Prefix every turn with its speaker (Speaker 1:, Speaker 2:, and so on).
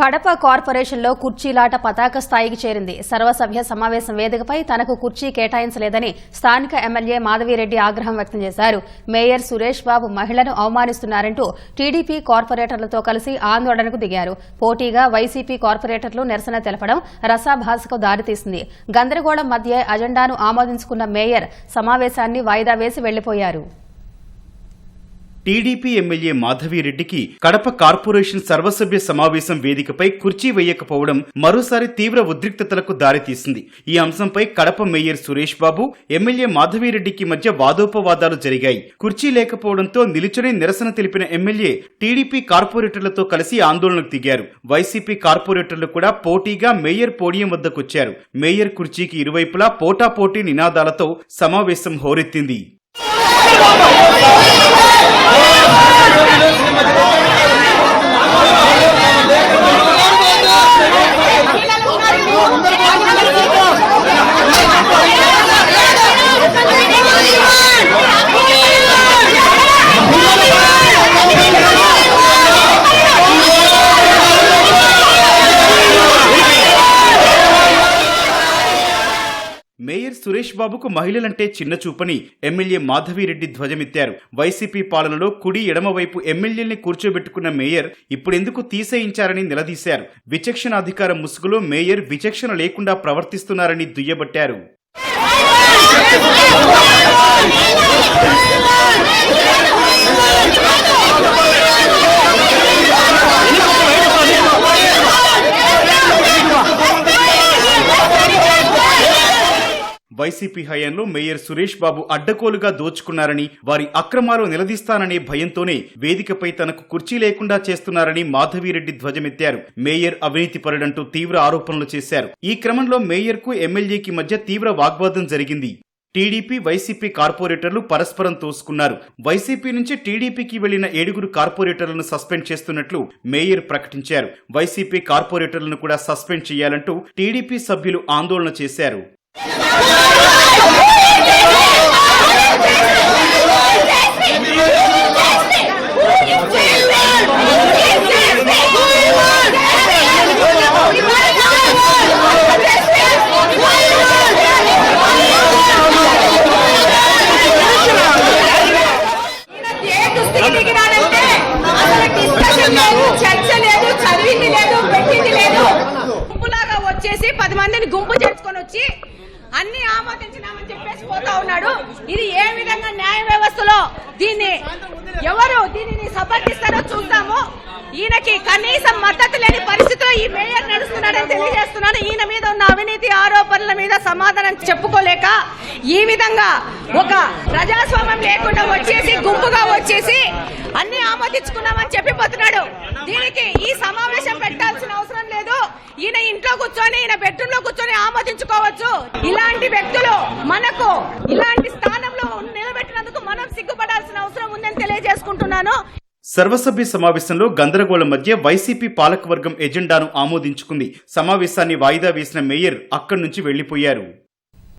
Speaker 1: కడప కార్పొరేషన్లో కుర్చీలాట పతాక స్థాయికి చేరింది. సర్వసభ్య సమావేశం వేదికపై తనకు కుర్చీ కేటాయించలేదని స్థానిక ఎమ్మెల్యే మాధవిరెడ్డి ఆగ్రహం వ్యక్తం చేశారు. మేయర్ సురేష్ బాబు మహిళను అవమానిస్తున్నారంటూ టీడీపీ కార్పొరేటర్లతో కలిసి ఆందోళనకు దిగారు. పోటీగా వైసీపీ కార్పొరేటర్లు నిరసన తెలపడం రసాభాసకు దారితీసింది. గందరగోళం మధ్య అజెండాను ఆమోదించుకున్న మేయర్ సమావేశాన్ని వాయిదా వేసి వెళ్ళిపోయారు.
Speaker 2: టీడీపీ ఎమ్మెల్యే మాధవిరెడ్డికి కడప కార్పొరేషన్ సర్వసభ్య సమావేశం వేదికపై కుర్చీ వేయకపోవడం మరోసారి తీవ్ర ఉద్రిక్తతలకు దారితీసింది. ఈ అంశంపై కడప మేయర్ సురేష్ బాబు ఎమ్మెల్యే మాధవిరెడ్డికి మధ్య వాదోపవాదాలు జరిగాయి. కుర్చీ లేకపోవడంతో నిలుచునే నిరసన తెలిపిన ఎమ్మెల్యే టీడీపీ కార్పొరేటర్లతో కలిసి ఆందోళనకు దిగారు. వైసీపీ కార్పొరేటర్లు కూడా పోటీగా మేయర్ పోడియం వద్దకొచ్చారు. మేయర్ కుర్చీకి ఇరువైపులా పోటాపోటీ నినాదాలతో సమావేశం హోరెత్తింది మేయర్ సురేష్ బాబుకు మహిళలంటే చిన్న చూపని ఎమ్మెల్యే మాధవిరెడ్డి ధ్వజమెత్తారు. వైసీపీ పాలనలో కుడి ఎడమవైపు ఎమ్మెల్యేల్ని కూర్చోబెట్టుకున్న మేయర్ ఇప్పుడెందుకు తీసేయించారని నిలదీశారు. విచక్షణాధికారం ముసుగులో మేయర్ విచక్షణ లేకుండా ప్రవర్తిస్తున్నారని దుయ్యబట్టారు. వైసీపీ హయాంలో మేయర్ సురేష్ బాబు అడ్డకోలుగా దోచుకున్నారని వారి అక్రమాలు నిలదీస్తాననే భయంతోనే వేదికపై తనకు కుర్చీ లేకుండా చేస్తున్నారని మాధవిరెడ్డి ధ్వజమెత్తారు. మేయర్ అవినీతి పరుడంటూ తీవ్ర ఆరోపణలు చేశారు. ఈ క్రమంలో మేయర్కు ఎమ్మెల్యేకి మధ్య తీవ్ర వాగ్వాదం జరిగింది. టీడీపీ వైసీపీ కార్పొరేటర్లు పరస్పరం తోసుకున్నారు. వైసీపీ నుంచి టీడీపీకి వెళ్ళిన ఏడుగురు కార్పొరేటర్లను సస్పెండ్ చేస్తున్నట్లు మేయర్ ప్రకటించారు. వైసీపీ కార్పొరేటర్లను కూడా సస్పెండ్ చేయాలంటూ టీడీపీ సభ్యులు ఆందోళన చేశారు.
Speaker 3: చర్చ లేదు చదివింది లేదు పెట్టింది లేదు గుంపులాగా వచ్చేసి పది మందిని గుంపు చేసుకొని వచ్చి అన్ని ఆమోదించినామని చెప్పేసి పోతా ఉన్నాడు. ఇది ఏ విధంగా న్యాయ వ్యవస్థలో దీన్ని ఎవరు దీనిని సమర్థిస్తారో చూద్దాము. ఈయనకి కనీసం మద్దతు లేని పరిస్థితిలో ఈ మేయర్ నడుస్తున్నాడని తెలియజేస్తున్నాను. ఈయన మీద ఉన్న అవినీతి ఆరోపణల మీద సమాధానం చెప్పుకోలేక ఈ విధంగా ఒక ప్రజాస్వామ్యం లేకుండా వచ్చేసి గుంపుగా వచ్చేసి అన్ని ఆమోదించుకున్నామని చెప్పిపోతున్నాడు. దీనికి ఈ సమావేశం పెట్టాల్సిన లో కూర్చొని ఈయన బెడ్రూమ్లో కూర్చొని ఆమోదించుకోవచ్చు. ఇలాంటి వ్యక్తులు మనకు ఇలాంటి స్థానంలో నిలబెట్టినందుకు మనం సిగ్గుపడాల్సిన అవసరం ఉందని తెలియజేసుకుంటున్నాను.
Speaker 2: సర్వసభ్య సమావేశంలో గందరగోళం మధ్య వైసీపీ పాలకవర్గం ఎజెండాను ఆమోదించుకుంది. సమావేశాన్ని వాయిదా వేసిన మేయర్ అక్కడి నుంచి వెళ్ళిపోయారు